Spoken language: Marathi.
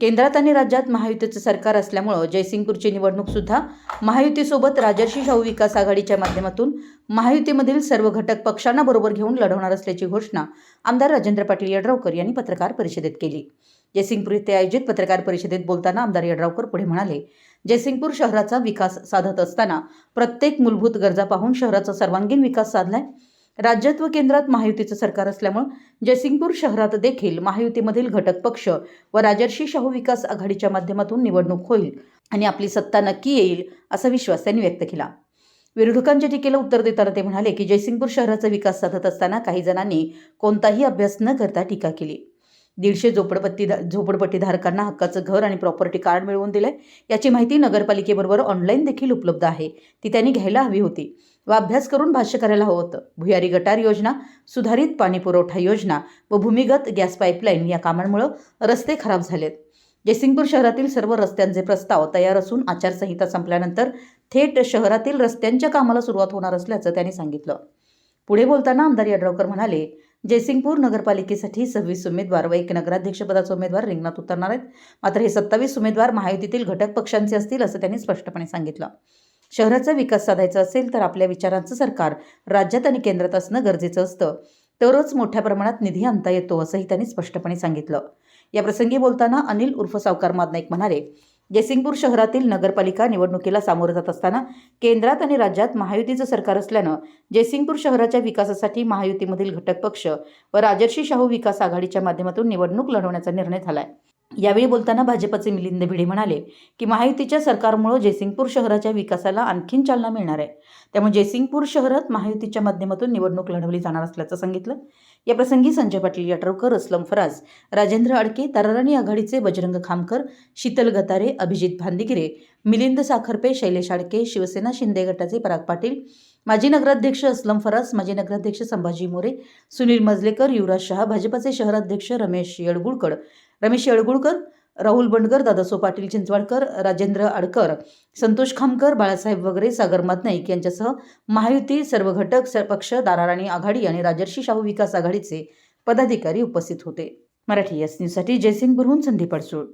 केंद्रात आणि राज्यात महायुतीचं सरकार असल्यामुळं जयसिंगपूरची निवडणूकसुद्धा महायुतीसोबत राजर्षी शाहू विकास आघाडीच्या माध्यमातून महायुतीमधील सर्व घटक पक्षांना बरोबर घेऊन लढवणार असल्याची घोषणा आमदार राजेंद्र पाटील यड्रावकर यांनी पत्रकार परिषदेत केली. जयसिंगपूर येथे आयोजित पत्रकार परिषदेत बोलताना आमदार यड्रावकर पुढे म्हणाले जयसिंगपूर शहराचा विकास साधत असताना प्रत्येक मूलभूत गरजा पाहून शहराचा सर्वांगीण विकास साधलाय. राज्यात व केंद्रात महायुतीचं सरकार असल्यामुळं जयसिंगपूर शहरात देखील महायुतीमधील घटक पक्ष व राजर्षी शाहू विकास आघाडीच्या माध्यमातून निवडणूक होईल आणि आपली सत्ता नक्की येईल असा विश्वास त्यांनी व्यक्त केला. विरोधकांच्या टीकेला उत्तर देताना ते म्हणाले की जयसिंगपूर शहराचा विकास साधत असताना काही जणांनी कोणताही अभ्यास न करता टीका केली. दीडशे झोपडपट्टी झोपडपट्टीधारकांना हक्काचं घर आणि प्रॉपर्टी कार्ड मिळवून दिलंय. याची माहिती नगरपालिकेबरोबर ऑनलाईन देखील उपलब्ध आहे. ती त्यांनी घ्यायला हवी होती. व अभ्यास करून भाष्य करायला हवं होतं. भुयारी गटार योजना सुधारित पाणी पुरवठा योजना व भूमिगत गॅस पाईपलाईन या कामांमुळं रस्ते खराब झालेत. जयसिंगपूर शहरातील सर्व रस्त्यांचे प्रस्ताव तयार असून आचारसंहिता संपल्यानंतर थेट शहरातील रस्त्यांच्या कामाला सुरुवात होणार असल्याचं त्यांनी सांगितलं. पुढे बोलताना आमदार यड्रावकर म्हणाले जयसिंगपूर नगरपालिकेसाठी सव्वीस उमेदवार व एक नगराध्यक्षपदाचे उमेदवार रिंगणात उतरणार आहेत. मात्र हे सत्तावीस उमेदवार महायुतीतील घटक पक्षांचे असतील असं त्यांनी स्पष्टपणे सांगितलं. शहराचा विकास साधायचा असेल तर आपल्या विचारांचं सरकार राज्यात आणि केंद्रात असणं गरजेचं असतं. तरच मोठ्या प्रमाणात निधी आणता येतो असंही त्यांनी स्पष्टपणे सांगितलं. या प्रसंगी बोलताना अनिल उर्फ सावकार मादनाईक म्हणाले जयसिंगपूर शहरातील नगरपालिका निवडणुकीला सामोरं जात असताना केंद्रात आणि राज्यात महायुतीचं सरकार असल्यानं जयसिंगपूर शहराच्या विकासासाठी महायुतीमधील घटक पक्ष व राजर्षी शाहू विकास आघाडीच्या माध्यमातून निवडणूक लढवण्याचा निर्णय झालाय. यावेळी बोलताना भाजपचे मिलिंद भिडे म्हणाले की महायुतीच्या सरकारमुळे जयसिंगपूर शहराच्या विकासाला आणखीन चालना मिळणार आहे. त्यामुळे जयसिंगपूर शहरात महायुतीच्या माध्यमातून निवडणूक लढवली जाणार असल्याचं सांगितलं. या प्रसंगी संजय पाटील यटरवकर असलम फराज राजेंद्र अडके ताराराणी आघाडीचे बजरंग खामकर शीतल गतारे अभिजित भांदिगिरे मिलिंद साखरपे शैलेश आडके शिवसेना शिंदे गटाचे पराग पाटील माजी नगराध्यक्ष असलम फरास माजी नगराध्यक्ष संभाजी मोरे सुनील मजलेकर युवराज शहा भाजपचे शहराध्यक्ष रमेश येळगुळकर रमेश येळगुळकर राहुल बंडकर दादासो पाटील चिंचवाडकर राजेंद्र आडकर संतोष खामकर बाळासाहेब वगैरे सागर मातनाईक यांच्यासह महायुती सर्व घटक स- पक्ष दाराराणी आघाडी आणि राजर्षी शाहू विकास आघाडीचे पदाधिकारी उपस्थित होते. मराठी एस न्यूजसाठी जयसिंगपूरहून संधी अडसूळ.